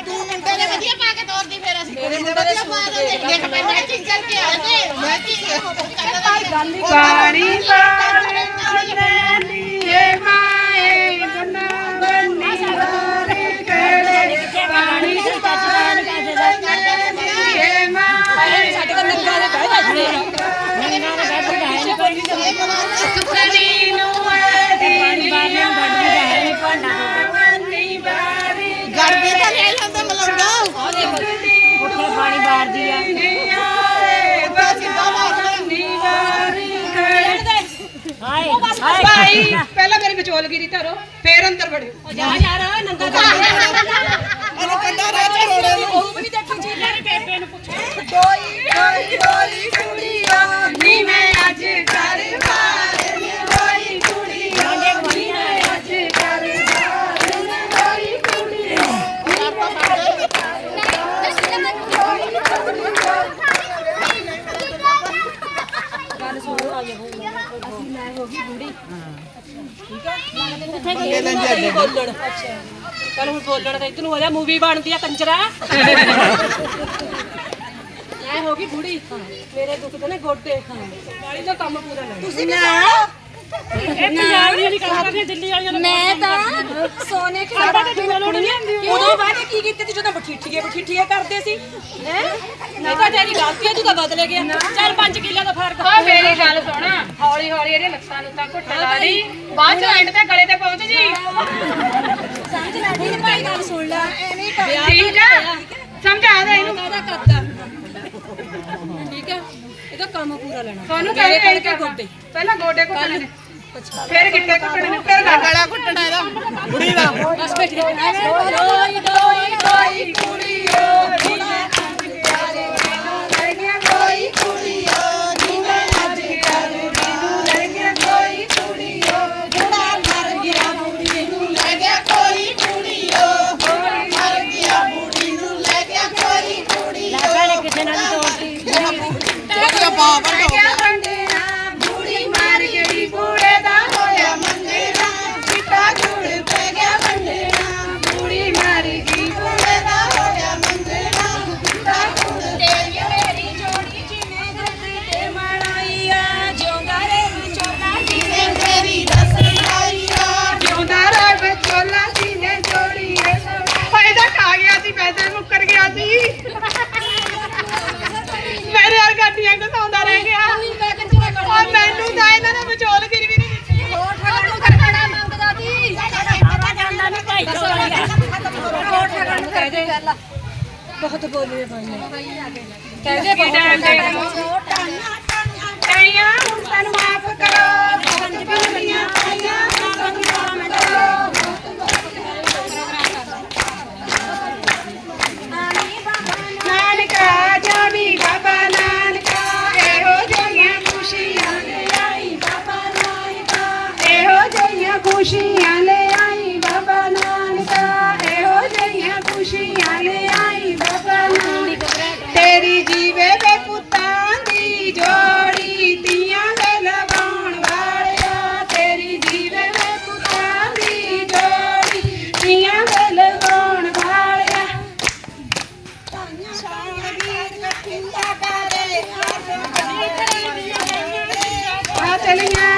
ਤੂੰ ਮੁੰਡੇ ਨੇ ਵਧੀਆ ਪਾ ਕੇ ਤੋਰਦੀ ਫੇਰ ਅਸੀਂ। ਮੁੰਡੇ ਦੇ ਸੂਟ ਦੇਖ ਦੇਖ ਮੈਂ ਮੈਚਿੰਗ ਕਰਕੇ ਆ ਤੇ ਮੈਚਿੰਗ ਪਾਣੀ ਪਾਣੀ ਨੀਏ ਭਾਈ ਪਹਿਲਾਂ ਮੇਰੀ ਵਿਚੋਲਗਿਰੀ ਧਰੋ ਫੇਰ ਅੰਦਰ ਵੜਿਓ। ਜਾ ਯਾਰ ਨੰਗਾ ਦੇ ਇਹਨੂੰ ਕੰਡਾ ਰਹਿ ਤੇ ਰੋੜੇ ਨੂੰ ਉਹ ਵੀ ਨਹੀਂ ਦੇਖੀ ਜੀ ਮੇਰੀ ਬੇਬੇ ਨੂੰ ਪੁੱਛੋ ਕੋਈ ਕੋਈ ਕੋਈ ਕੁੜੀਆਂ ਨੀ ਮੈਂ ਅੱਜ ਕਰ ਮਾਰਨੀ ਕੋਈ ਕੁੜੀਆਂ ਨੀ ਮੈਂ ਅੱਜ ਕਰ ਮਾਰਨੀ ਕੋਈ ਕੁੜੀਆਂ ਬੋਲਣ। ਚਲ ਹੁਣ ਬੋਲਣ ਤੇ ਤੈਨੂੰ ਹੋ ਜਾ ਮੂਵੀ ਬਣਦੀ ਆ ਕੰਜਰਾ। ਐ ਹੋ ਗਈ ਬੁੜੀ। ਮੇਰੇ ਦੁੱਖ ਨੇ ਗੋਡੇ। ਵਾਲੀ ਦਾ ਕੰਮ ਪੂਰਾ ਲੈ। ਤੁਸੀਂ ਇਹ ਪੰਜਾਬ ਦੀ ਨਹੀਂ ਕੰਮ ਕਰਦੀ ਦਿੱਲੀ ਵਾਲੀਆਂ ਮੈਂ ਤਾਂ ਸੋਨੇ ਕੇ ਸਾਡਾ ਤੇ ਡਿਵੈਲਪ ਨਹੀਂ ਆਂਦੀ ਉਦੋਂ ਬਾਅਦ ਕੀ ਕੀਤੇ ਸੀ? ਜਦੋਂ ਬਠੀਠੀਏ ਬਠੀਠੀਏ ਕਰਦੇ ਸੀ। ਹੈ? ਨਹੀਂ ਤਾਂ ਤੇਰੀ ਗਲਤੀ ਹੈ ਤੂੰ ਤਾਂ ਬਦਲੇ ਗਿਆ। ਚਾਰ 5 ਕਿੱਲਿਆਂ ਦਾ ਫ਼ਰਕ ਓ ਮੇਰੀ ਗੱਲ ਸੁਣ। ਹੌਲੀ ਹੌਲੀ ਇਹਦੇ ਲੱਤਾਂ ਲੁੱਤਾਂ ਘੁੱਟ ਲਾ ਦੀ। ਬਾਅਦ ਚ ਐਂਡ ਤੇ ਗਲੇ ਤੇ ਪਹੁੰਚ ਜੀ। ਸਮਝ ਲੈ ਠੀਕ ਭਾਈ ਗੱਲ ਸੁਣ ਲੈ। ਐਵੇਂ ਕਰ ਠੀਕ ਆ ਸਮਝਾ ਦੇ ਇਹਨੂੰ। ਕਾਹਦਾ ਕਰਦਾ ਠੀਕ ਹੈ। ਇਹਦਾ ਕੰਮ ਪੂਰਾ ਲੈਣਾ। ਤੁਹਾਨੂੰ ਮੇਰੇ ਕਹਿੰਦੇ ਕਰਕੇ ਗੋਡੇ। ਪਹਿਲਾਂ ਗੋਡੇ ਘੁੱਟਣੇ ਨੇ ਫਿਰ ਗਿੱਟੇ ਘੁੱਟਣੇ ਨੇ ਫਿਰ ਗਲਾ ਘੁੱਟਣਾ ਇਹਦਾ। ਬੁੜੀ ਦਾ ਬਸ ਬੈਠ ਡੋਈ ਡੋਈ ਡੋਈ Thank you. ਯਾਰ ਗਾਡੀਆਂ ਘਸਾਉਂਦਾ ਰਹਿ ਗਿਆ। ਔਰ ਮੈਨੂੰ ਤਾਂ ਇਹਨਾਂ ਨੇ ਵਿਚੋਲ ਗਿਰ ਵੀ ਨਹੀਂ ਦਿੱਤੀ। ਹੋਰ ਠਗਣ ਕਰਨਾ ਮੰਗਦਾ ਸੀ? ਪਤਾ ਜਾਂਦਾ ਨਹੀਂ ਭਾਈ। ਹੋਰ ਠਗਣ ਨੂੰ ਕਹਦੇ ਗੱਲ ਬਹੁਤ ਬੋਲੇ ਭਾਈ ਕਹਿੰਦੇ ਕੀ ਟਾਈਮ ਦੇ ਟਾਈਆਂ ਖੁਸ਼ੀਆਂ ਲੈ ਆਈ ਬਾਬਾ ਨਾਨਕਾ ਇਹੋ ਜਿਹੀਆਂ ਖੁਸ਼ੀਆਂ ਲੈ ਆਈ ਬਾਬਾ ਨਾਨਕ ਤੇਰੀ ਜੀਵੇ ਵੇ ਪੁੱਤਾਂ ਦੀ ਜੋੜੀ ਤੀਆਂ ਦੇ ਲਵਾਉਣ ਵਾਲਿਆ ਤੇਰੀ ਜੀਵੇ ਵੇ ਪੁੱਤਾਂ ਦੀ ਜੋੜੀ ਤੀਆਂ ਦੇ ਲਵਾਉਣ ਵਾਲਿਆ ਆ ਚਲੀਆਂ